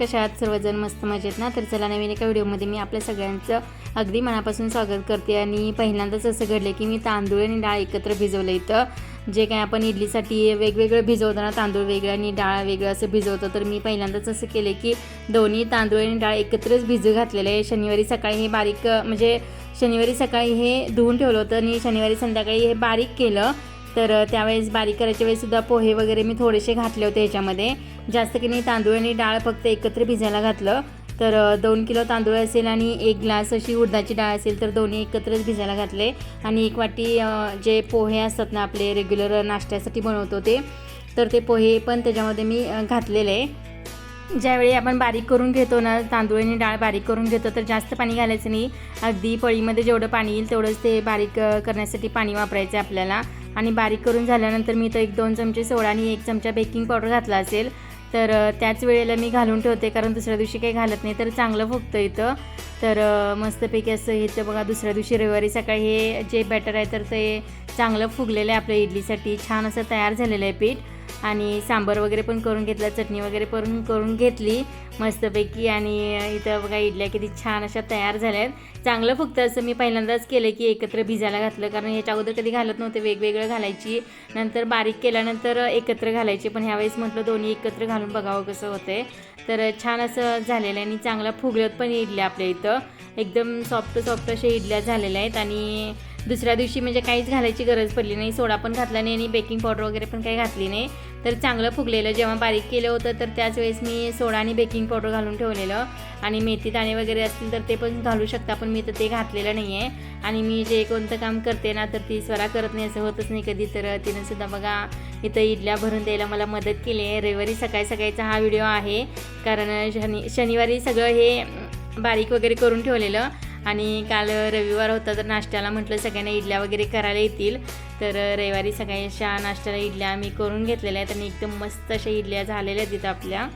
कशा आहात सर्वजण मस्त मजेत ना? तर चला नवीन एका व्हिडिओमध्ये मी आपल्या सगळ्यांचं अगदी मनापासून स्वागत करते. आणि पहिल्यांदाच असं घडलं की मी तांदूळ आणि डाळ एकत्र भिजवलं इथं. जे काय आपण इडलीसाठी वेगवेगळं भिजवताना तांदूळ वेगळं आणि डाळ वेगळं असं भिजवतो. तर मी पहिल्यांदाच असं केलं की दोन्ही तांदूळ आणि डाळ एकत्रच भिजू घातलेलं आहे. शनिवारी सकाळी हे बारीक म्हणजे शनिवारी सकाळी हे धुवून ठेवलं होतं आणि शनिवारी संध्याकाळी हे बारीक केलं. तर त्यावेळेस बारीक करायच्या वेळेससुद्धा पोहे वगैरे मी थोडेसे घातले होते ह्याच्यामध्ये जास्त की नाही तांदूळ आणि डाळ फक्त एकत्र भिजायला घातलं. तर दोन किलो तांदूळ असेल आणि एक ग्लास अशी उडदाची डाळ असेल तर दोन्ही एकत्रच भिजायला घातले. आणि एक वाटी जे पोहे असतात ना आपले रेग्युलर नाश्त्यासाठी बनवतो ते तर ते पोहे पण त्याच्यामध्ये मी घातलेले. आहे ज्यावेळी आपण बारीक करून घेतो ना तांदूळ आणि डाळ बारीक करून घेतो तर जास्त पाणी घालायचं नाही. अगदी पळीमध्ये जेवढं पाणी येईल तेवढंच ते बारीक करण्यासाठी पाणी वापरायचं आहे आपल्याला. आणि बारीक करून झाल्यानंतर मी तर एक दोन चमचे सोडा आणि एक चमचा बेकिंग पावडर घातला असेल तर त्याच वेळेला मी घालून ठेवते कारण दुसऱ्या दिवशी काही घालत नाही तर चांगलं फुगतं इथं. तर मस्तपैकी असं इथं बघा दुसऱ्या दिवशी रविवारी सकाळी हे जे बॅटर आहे तर ते चांगलं फुगलेलं आहे आपल्या इडलीसाठी. छान असं तयार झालेलं आहे पीठ. आणि सांबर वगैरे पण करून घेतलं चटणी वगैरे पण करून घेतली मस्तपैकी. आणि इथं बघा इडल्या किती छान अशा तयार झाल्या आहेत चांगलं फक्त असं मी पहिल्यांदाच केलं की एकत्र भिजायला घातलं कारण ह्याच्या अगोदर कधी घालत नव्हते वेगवेगळं घालायची. नंतर बारीक केल्यानंतर एकत्र घालायची पण ह्यावेळेस म्हटलं दोन्ही एकत्र घालून बघावं कसं होतं तर छान असं झालेलं आहे आणि चांगला फुगलत पण इडल्या आपल्या इथं. एकदम सॉफ्ट सॉफ्ट अशा इडल्या झालेल्या आहेत. आणि दुसऱ्या दिवशी म्हणजे काहीच घालायची गरज पडली नाही. सोडा पण घातला नाही आणि बेकिंग पावडर वगैरे पण काही घातली नाही. तर चांगलं फुगलेलं. जेव्हा बारीक केलं होतं तर त्याच वेळेस मी सोडा आणि बेकिंग पावडर घालून ठेवलेलं. आणि मेथी दाणे वगैरे असतील तर ते पण घालू शकता पण मी तर ते घातलेलं नाही आहे आणि मी जे कोणतं काम करते ना तर ती स्वरा करत नाही असं होतच नाही कधी. तर तिनं सुद्धा बघा इथं इडल्या भरून द्यायला मला मदत केली आहे. रविवारी सकाळी सकाळीचा हा व्हिडिओ आहे. कारण शनि शनिवारी सगळं हे बारीक वगैरे करून ठेवलेलं. आणि काल रविवार होता तर नाश्त्याला म्हटलं सगळ्यांना इडल्या वगैरे करायला येतील. तर रविवारी सकाळी नाश्त्याला इडल्या मी करून घेतलेल्या आहेत आणि एकदम मस्त अशा इडल्या झालेल्या आहेत तिथं आपल्या.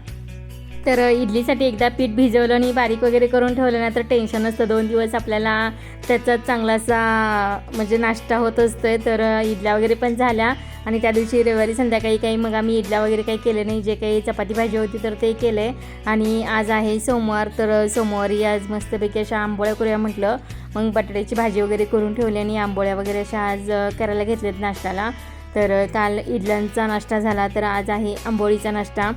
तर इडलीसाठी एकदा पीठ भिजवलं आणि बारीक वगैरे करून ठेवलं ना तर टेन्शन असतं दोन दिवस आपल्याला त्याचा चांगलासा म्हणजे नाश्ता होत असतो आहे तर इडल्या वगैरे पण झाल्या. आणि त्या दिवशी रविवारी संध्याकाळी काही मग आम्ही इडल्या वगैरे काही केले नाही. जे काही चपाती भाजी होती तर ते केलं. आहे आणि आज आहे सोमवार. तर सोमवारी आज मस्तपैकी अशा आंबोळ्या करूया म्हटलं. मग बटाट्याची भाजी वगैरे करून ठेवली आणि आंबोळ्या वगैरे अशा आज करायला घेतल्यात नाश्त्याला. तर काल इडल्यांचा नाश्ता झाला. तर आज आहे आंबोळीचा नाश्ता.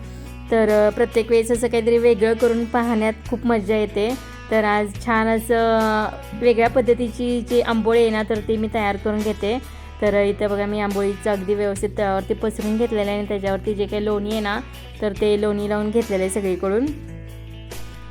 तर प्रत्येक वेळेस असं काहीतरी वेगळं करून पाहण्यात खूप मजा येते. तर आज छान असं वेगळ्या पद्धतीची जी आंबोळी आहे ना तर ती मी तयार करून घेते. तर इथं बघा मी आंबोळीचं अगदी व्यवस्थित त्यावरती पसरून घेतलेलं आहे आणि त्याच्यावरती जे काही लोणी आहे ना तर ते लोणी लावून घेतलेलं आहे सगळीकडून.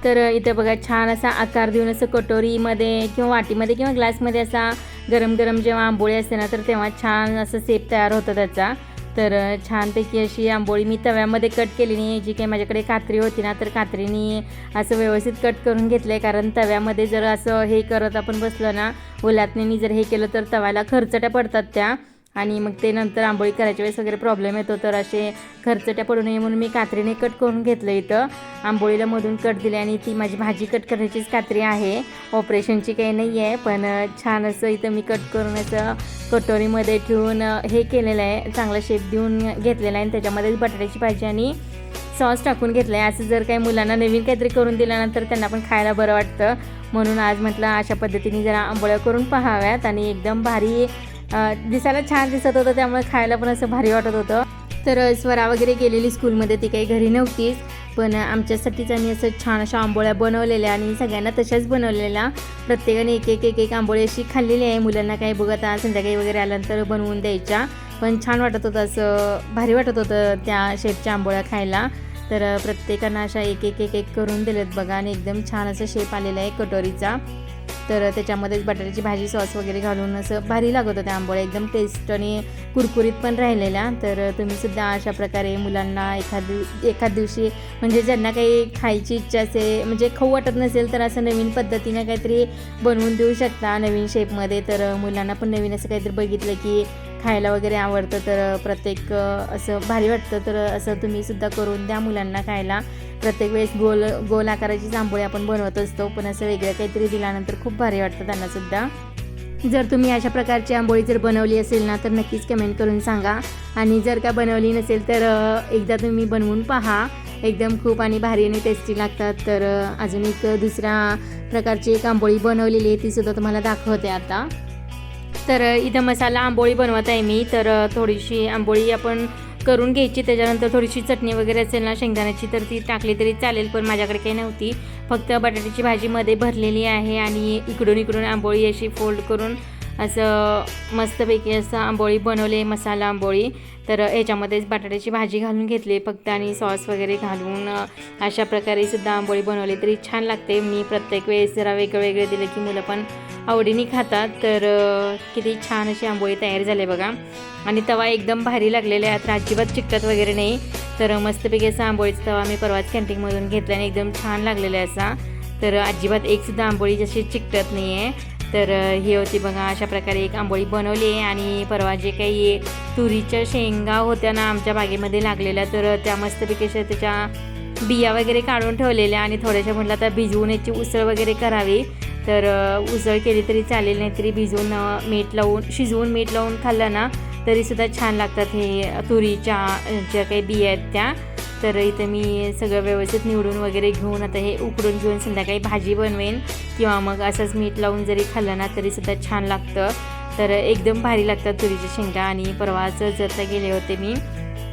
तर इथं बघा छान असा आकार देऊन असं कटोरीमध्ये किंवा वाटीमध्ये किंवा ग्लासमध्ये असा गरम गरम जेव्हा आंबोळी असते ना तर तेव्हा छान असं सेप तयार होतं त्याचा. तर छानपैकी अशी आंबोळी मी तव्यामध्ये कट केली नाही जी काही माझ्याकडे कात्री होती ना तर कात्रीनी असं व्यवस्थित कट करून घेतलं आहे कारण तव्यामध्ये जर असं हे करत आपण बसलो ना उलातण्यानी जर हे केलं तर तव्याला खरचट्या पडतात त्या. आणि मग ते नंतर आंबोळी करायच्या वेळेस वगैरे प्रॉब्लेम येतो. तर असे खर्चट्या पडू नये म्हणून मी कात्रीने कट करून घेतलं इथं. आंबोळीला मधून कट दिले आणि ती माझी भाजी कट करण्याचीच कात्री आहे. ऑपरेशनची काही नाही आहे पण छान असं इथं मी कट करून असं कटोरीमध्ये ठेवून हे केलेलं आहे. चांगला शेप देऊन घेतलेला आहे आणि त्याच्यामध्ये बटाट्याची भाजी आणि सॉस टाकून घेतलं आहे असं जर काही मुलांना नवीन काहीतरी करून दिल्यानंतर त्यांना पण खायला बरं वाटतं. म्हणून आज म्हटलं अशा पद्धतीने जरा आंबोळ्या करून पाहाव्यात आणि एकदम भारी दिसायला छान दिसत होतं त्यामुळे खायला पण असं भारी वाटत होतं. तर स्वरा वगैरे गेलेली स्कूलमध्ये ती काही घरी नव्हतीच. पण आमच्यासाठीच आणि असं छान अशा आंबोळ्या बनवलेल्या आणि सगळ्यांना तशाच बनवलेल्या. प्रत्येकाने एक एक एक एक आंबोळी अशी खाल्लेली आहे. मुलांना काही बघता संध्याकाळी वगैरे आल्यानंतर बनवून द्यायच्या. पण छान वाटत होतं असं भारी वाटत होतं त्या शेपच्या आंबोळ्या खायला. तर प्रत्येकानं अशा एक एक एक एक करून दिलेत बघा आणि एकदम छान असं शेप आलेला आहे कटोरीचा. तर त्याच्यामध्येच बटाट्याची भाजी सॉस वगैरे घालून असं भारी लागत होत्या आंबोळ्या. एकदम टेस्ट आणि कुरकुरीत पण राहिलेल्या. तर तुम्ही सुद्धा अशा प्रकारे मुलांना एखाद एखाद दिवशी म्हणजे ज्यांना काही खायची इच्छा असेल म्हणजे खाऊ वाटत नसेल तर असं नवीन पद्धतीनं काहीतरी बनवून देऊ शकता नवीन शेपमध्ये तर मुलांना पण नवीन असं काहीतरी बघितलं की खायला वगैरे आवडतं तर प्रत्येक असं भारी वाटतं. तर असं तुम्ही सुद्धा करून द्या मुलांना खायला. प्रत्येक वेळेस गोल गोल आकाराची जांभोळी आपण बनवत असतो पण असं वेगळं काहीतरी दिल्यानंतर खूप भारी वाटतं त्यांना सुद्धा. जर तुम्ही अशा प्रकारची आंबोळी जर बनवली असेल ना तर नक्कीच कमेंट करून सांगा. आणि जर का बनवली नसेल तर एकदा तुम्ही बनवून पहा. एकदम खूप आणि भारी आणि टेस्टी लागतात. तर अजून एक दुसऱ्या प्रकारची एक आंबोळी बनवलेली आहे तीसुद्धा तुम्हाला दाखवते आता. तर इथं मसाला आंबोळी बनवत आहे मी. तर थोडीशी आंबोळी आपण करून घ्यायची. त्याच्यानंतर थोडीशी चटणी वगैरे असेल ना शेंगदाण्याची तर ती टाकली तरी चालेल पण माझ्याकडे काही नव्हती. फक्त बटाट्याची भाजीमध्ये भरलेली आहे आणि इकडून इकडून आंबोळी अशी फोल्ड करून असं मस्तपैकी असं आंबोळी बनवले मसाला आंबोळी. तर याच्यामध्येच बटाट्याची भाजी घालून घेतली फक्त आणि सॉस वगैरे घालून अशा प्रकारे सुद्धा आंबोळी बनवली. तरी छान लागते. मी प्रत्येक वेळेस जरा वेगळं वेगळं दिलं की मुलं पण आवडीने खातात. तर किती छान अशी आंबोळी तयार झाली बघा. आणि तवा एकदम भारी लागलेला आहे. तर अजिबात चिकटत वगैरे नाही. तर मस्तपैकी असा आंबोळीचा तवा मी परवाच कॅन्टीनमधून घेतला आणि एकदम छान लागलेला आहे असा. तर अजिबात एकसुद्धा आंबोळी जशी चिकटत नाही आहे तर हे होते होती बघा अशा प्रकारे एक आंबोळी बनवली आहे आणि परवा जे काही तुरीच्या शेंगा होत्या ना आमच्या बागेमध्ये लागलेल्या तर त्या मस्तपैकी त्याच्या बिया वगैरे काढून ठेवलेल्या आणि थोड्याशा म्हटलं आता भिजवून याची उसळ वगैरे करावी. तर उसळ केली तरी चालेल नाही तरी भिजवून मीठ लावून शिजवून मीठ लावून खाल्लं ना तरीसुद्धा छान लागतात हे तुरीच्या ज्या काही बिया आहेत त्या. तर इथं मी सगळं व्यवस्थित निवडून वगैरे घेऊन आता हे उकडून घेऊन संध्याकाळी भाजी बनवेन. किंवा मग असंच मीठ लावून जरी खाल्लं ना तरीसुद्धा छान लागतं. तर एकदम भारी लागतात तुरीच्या शेंगा आणि परवाच जता गेले होते मी.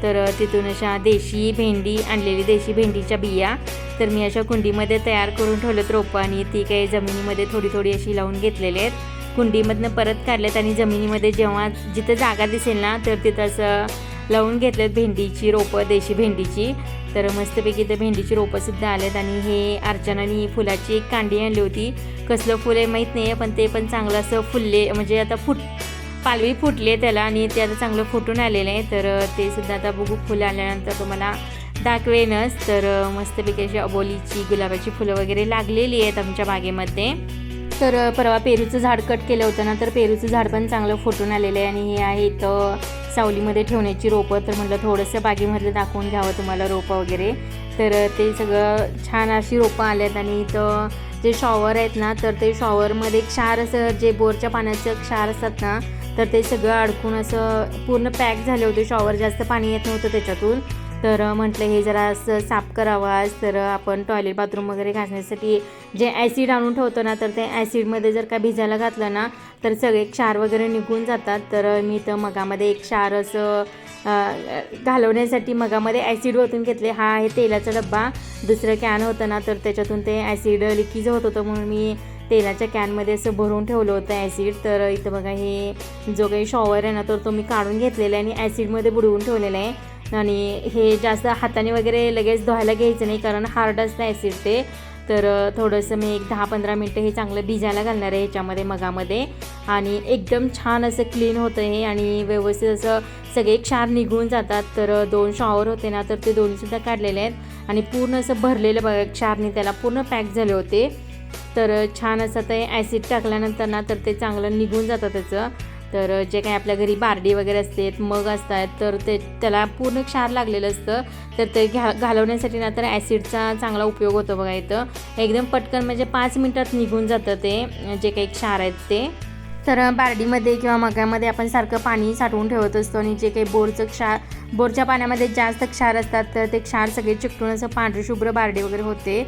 तर तिथून अशा देशी भेंडी आणलेली देशी भेंडीच्या बिया. तर मी अशा कुंडीमध्ये तयार करून ठेवलेत रोपं आणि ती काही जमिनीमध्ये थोडी थोडी अशी लावून घेतलेली आहेत. कुंडीमधनं परत काढल्यात आणि जमिनीमध्ये जेव्हा जिथं जागा दिसेल ना तर तिथं असं लावून घेतलेत भेंडीची रोपं देशी भेंडीची. तर मस्तपैकी ते भेंडीची रोपंसुद्धा आलेत आणि हे अर्चनानी फुलाची एक कांडी आणली होती. कसलं फुल आहे माहीत नाही आहे पण ते पण चांगलं असं फुलले म्हणजे आता फुट पालवी फुटली आहे त्याला आणि ते आता चांगलं फुटून आलेलं आहे. तर ते सुद्धा आता बघू फुलं आल्यानंतर तुम्हाला दाखवेनच. तर मस्तपैकी अशी अबोलीची गुलाबाची फुलं वगैरे लागलेली आहेत आमच्या बागेमध्ये. तर परवा पेरूचं झाड कट केलं होतं ना तर पेरूचं झाड पण चांगलं फुटून आलेलं आहे आणि हे आहे तर सावलीमध्ये ठेवण्याची रोपं तर म्हटलं थोडंसं बागेमधलं दाखवून घ्यावं तुम्हाला रोपं वगैरे. तर ते सगळं छान अशी रोपं आल्यात आणि इथं जे शॉवर आहेत ना तर ते शॉवरमध्ये क्षार असं जे बोरच्या पाण्याचं क्षार असतात ना तर ते सगळं अडकून असं पूर्ण पॅक झाले होते. शॉवर जास्त पाणी येत नव्हतं त्याच्यातून. तर म्हटलं हे जरा असं साफ करावं. आज तर आपण टॉयलेट बाथरूम वगैरे घासण्यासाठी जे ॲसिड आणून ठेवतो ना तर ते ॲसिडमध्ये जर का भिजायला घातलं ना तर सगळे क्षार वगैरे निघून जातात. तर मी तर मगामध्ये एक क्षार असं घालवण्यासाठी मगामध्ये ॲसिड ओतून घेतले. हा आहे तेलाचा डब्बा. दुसरं कॅन होतं ना तर त्याच्यातून ते ॲसिड लिकीज होत होतं. म्हणून मी तेलाच्या कॅनमध्ये असं भरून ठेवलं होतं ॲसिड तर इथं बघा हे जो काही शॉवर आहे ना तर तो मी काढून घेतलेला आहे आणि ॲसिडमध्ये बुडवून ठेवलेला आहे. आणि हे जास्त हाताने वगैरे लगेच धुवायला घ्यायचं नाही कारण हार्ड असतं ॲसिड ते. तर थोडंसं मी एक दहा पंधरा मिनटं हे चांगलं भिजायला घालणार आहे ह्याच्यामध्ये मगामध्ये. आणि एकदम छान असं क्लीन होतं हे आणि व्यवस्थित असं सगळे क्षार निघून जातात. तर दोन शॉवर होते ना तर ते दोन्हीसुद्धा काढलेले आहेत. आणि पूर्ण असं भरलेलं बघा क्षारने त्याला पूर्ण पॅक झाले होते. तर छान असं ते ॲसिड टाकल्यानंतर ना तर ते चांगलं निघून जातं त्याचं. तर जे काही आपल्या घरी बारडी वगैरे असते मग असतात. तर ते त्याला पूर्ण क्षार लागलेलं असतं. तर ते घ्या घालवण्यासाठी ना तर ॲसिडचा चांगला उपयोग होतो बघा इथं. एकदम पटकन म्हणजे पाच मिनटात निघून जातं ते जे काही क्षार आहेत ते. तर बारडीमध्ये किंवा मगामध्ये आपण सारखं पाणी साठवून ठेवत असतो आणि जे काही बोरचं क्षार बोरच्या पाण्यामध्ये जास्त क्षार असतात तर ते क्षार सगळे चिकटून असं पांढरशुभ्र बारडी वगैरे होते.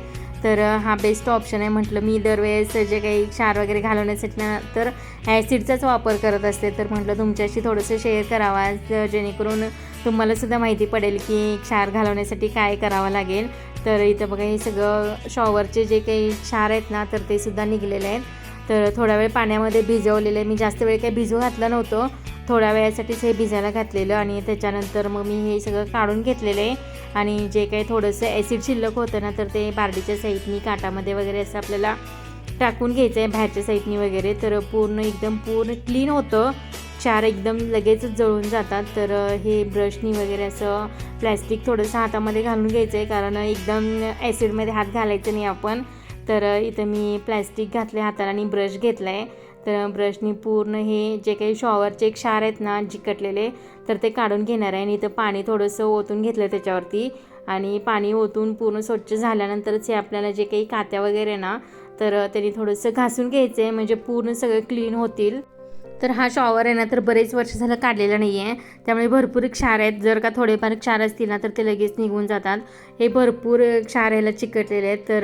तर हा बेस्ट ऑप्शन आहे. म्हटलं मी दरवेळेस जे काही क्षार वगैरे घालवण्यासाठी ना तर ॲसिडचाच वापर करत असते. तर म्हटलं तुमच्याशी थोडंसं शेअर करावा. जेणेकरून तुम्हालासुद्धा माहिती पडेल की क्षार घालवण्यासाठी काय करावं लागेल. तर इथं बघा हे सगळं शॉवरचे जे काही क्षार आहेत ना तर ते सुद्धा निघलेले आहेत. तर थोडा वेळ पाण्यामध्ये भिजवलेलं आहे. मी जास्त वेळ काही भिजू घातलं नव्हतं. थोड्या वेळासाठीच हे भिजायला घातलेलं आणि त्याच्यानंतर मग मी हे सगळं काढून घेतलेलं आहे. आणि जे काही थोडंसं ॲसिड शिल्लक होतं ना तर ते बारडीच्या साईडनी काटामध्ये वगैरे असं आपल्याला टाकून घ्यायचं आहे बाहेरच्या साईडनी वगैरे. तर पूर्ण एकदम पूर्ण क्लीन होतं. चार एकदम लगेचच जळून जातात. तर हे ब्रशनी वगैरे असं प्लॅस्टिक थोडंसं हातामध्ये घालून घ्यायचं आहे कारण एकदम ॲसिडमध्ये हात घालायचं नाही आपण. तर इथं मी प्लॅस्टिक घातले हाताला आणि ब्रश घेतला आहे तर ब्रशनी पूर्ण हे जे काही शॉवरचे क्षार आहेत ना चिकटलेले तर ते काढून घेणार आहे. आणि इथं पाणी थोडंसं ओतून घेतलं त्याच्यावरती. आणि पाणी ओतून पूर्ण स्वच्छ झाल्यानंतरच हे आपल्याला जे काही कात्या वगैरे ना तर त्यांनी थोडंसं घासून घ्यायचं आहे म्हणजे पूर्ण सगळं क्लीन होतील. तर हा शॉवर आहे ना तर बरेच वर्ष झालं काढलेला नाही आहे त्यामुळे भरपूर क्षार आहेत. जर का थोडेफार क्षार असतील ना तर ते लगेच निघून जातात. हे भरपूर क्षार ह्याला चिकटलेले आहेत. तर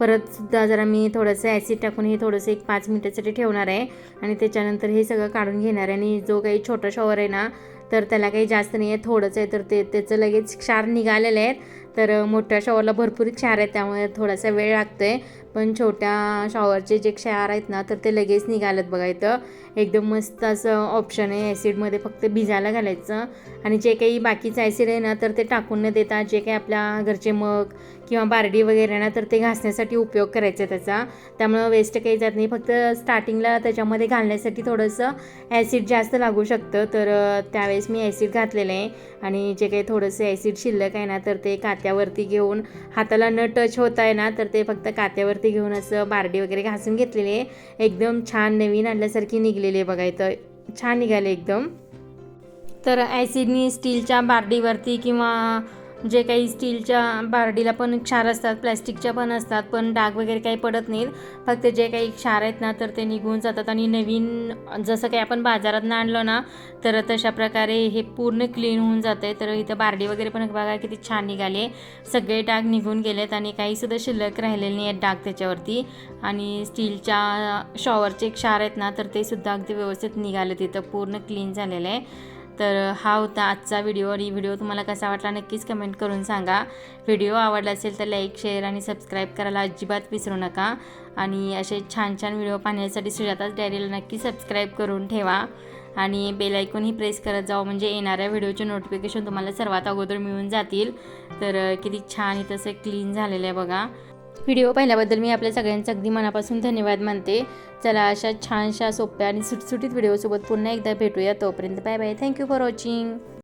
परतसुद्धा परत सुद्धा जरा मी थोडंसं ॲसिड टाकून हे थोडंसं एक पाच मिनटासाठी ठेवणार आहे. आणि त्याच्यानंतर हे सगळं काढून घेणार आहे. आणि जो काही छोटा शॉवर आहे ना तर त्याला काही जास्त नाही आहे. थोडंच आहे तर ते त्याचं लगेच क्षार निघालेले आहेत तर मोठ्या शॉवरला भरपूर क्षार आहे त्यामुळे थोडासा वेळ लागतो आहे पण छोट्या शॉवरचे जे क्षार आहेत ना तर ते लगेच निघालेत बघा इथं. एकदम मस्त असं ऑप्शन आहे. ॲसिडमध्ये फक्त भिजायला घालायचं. आणि जे काही बाकीचं ॲसिड आहे ना तर ते टाकून न देता जे काही आपल्या घरचे मग किंवा बारडी वगैरे ना तर ते घासण्यासाठी उपयोग करायचा आहे त्याचा. त्यामुळं वेस्ट काही जात नाही. फक्त स्टार्टिंगला त्याच्यामध्ये घालण्यासाठी थोडंसं ॲसिड जास्त लागू शकतं. तर त्यावेळेस मी ॲसिड घातलेलं आहे. आणि जे काही थोडंसं ॲसिड शिल्लक आहे ना तर ते कात्यावरती घेऊन हाताला न टच होत आहे ना तर ते फक्त कात्यावरती घेऊन असं बारडी वगैरे घासून घेतलेले एकदम छान नवीन आणल्यासारखी निघलेली आहे बघा इथं. छान निघाले एकदम. तर ॲसिडनी स्टीलच्या बारडीवरती किंवा जे काही स्टीलच्या बारडीला पण क्षार असतात प्लॅस्टिकच्या पण असतात पण डाग वगैरे काही पडत नाहीत. फक्त जे काही क्षार आहेत ना तर ते निघून जातात. आणि नवीन जसं काही आपण बाजारातनं आणलं ना तर तशा प्रकारे हे पूर्ण क्लीन होऊन जाते तर इथं बारडी वगैरे पण बघा किती छान निघाले सगळे डाग निघून गेलेत आणि काहीसुद्धा शिल्लक राहिलेले नाही आहेत डाग त्याच्यावरती. आणि स्टीलच्या शॉवरचे क्षार आहेत ना तर ते सुद्धा अगदी व्यवस्थित निघाले तिथं पूर्ण क्लीन झालेलं आहे. तर हा होता आजचा व्हिडिओ आणि व्हिडिओ तुम्हाला कसा वाटला नक्कीच कमेंट करून सांगा. व्हिडिओ आवडला असेल तर लाईक शेअर आणि सबस्क्राईब करायला अजिबात विसरू नका. आणि असे छान छान व्हिडिओ पाहण्यासाठी सुजाताच डायरीला नक्की सबस्क्राईब करून ठेवा. आणि बेलायकूनही प्रेस करत जावं म्हणजे येणाऱ्या व्हिडिओचे नोटिफिकेशन तुम्हाला सर्वात अगोदर मिळून जातील. तर किती छान इथं असं क्लीन झालेलं आहे बघा. व्हिडिओ पाहिल्याबद्दल मी आपल्या सगळ्यांचं अगदी मनापासून धन्यवाद मानते. चला अशा छानशा सोप्या आणि सुटसुटीत व्हिडिओसोबत पुन्हा एकदा भेटूया. तोपर्यंत bye bye. Thank you for watching